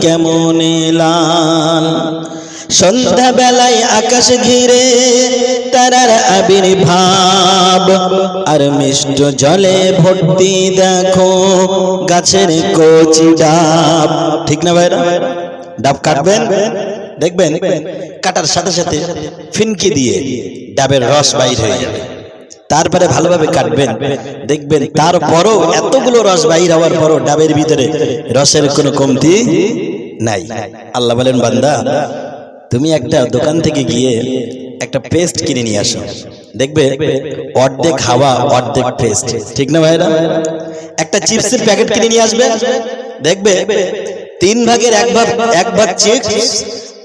কেমন লাল? সন্ধ্যা বেলায় আকাশ ঘিরে তারার আবির্ভাব। আর মিষ্ট জলে ভর্তি দেখো গাছের কচি ডাব। ঠিক না ভাইরা? ডাব কাটবেন? দেখবেন? কাটার সাথে সাথে ফিনকি দিয়ে ডাবের রস বাইর হয়ে যাবে। তারপরে ভালোভাবে কাটবেন। দেখবেন তারপরও এতগুলো রস বাইর হওয়ার পরও ডাবের ভিতরে রসের কোনো কমতি নাই। আল্লাহ বলেন, বান্দা, তুমি একটা দোকান থেকে গিয়ে একটা পেস্ট কিনে নিয়ে আসো। দেখবে অর্ধেক হাওয়া, অর্ধেক পেস্ট। ঠিক না ভাইরা একটা চিপসের প্যাকেট কিনে নিয়ে আসবে। দেখবে তিন ভাগের এক ভাগ এক ভাগ চিপস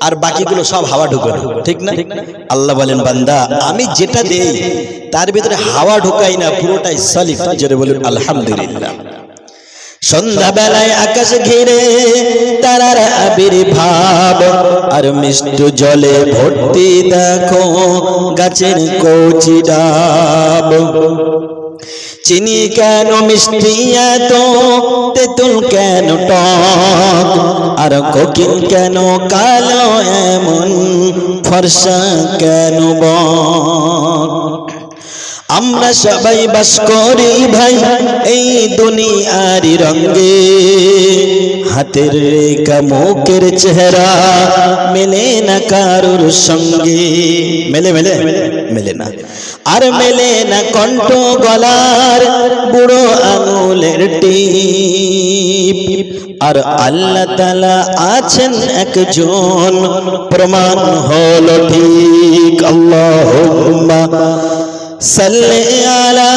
আর বাকিগুলো সব হাওয়া ঢুকানো ঠিক না? আল্লাহ বলেন, বান্দা, আমি যেটা দেই, তার ভিতরে হাওয়া ঢুকাই না, পুরোটাই সলিড জোরে বলুন, আলহামদুলিল্লাহ। সন্ধ্যাবেলায় আকাশ ঘিরে তারার আবির্ভাব, আর মিষ্ট জলে ভর্তি দেখো গাছের কচি ডাব। চিনি কেন মিষ্টি এত, তেঁতুল কেন টক? আর কোকিল কেন? কালো এমন ফর্সা কেন বক আমরা সবাই বাস করি ভাই, এই দুনিয়ার রঙ্গে হাতের রেখা, মুখের চেহারা মেলে না কারুর সঙ্গে। মেলে মেলে মেলে না। আর মেলে না কণ্ঠ গলার বুড়ো আঙুলের টিপ। আর আল্লাহ তালা আছেন একজন, প্রমাণ হল ঠিক। আল্লাহ সাল্লি আলা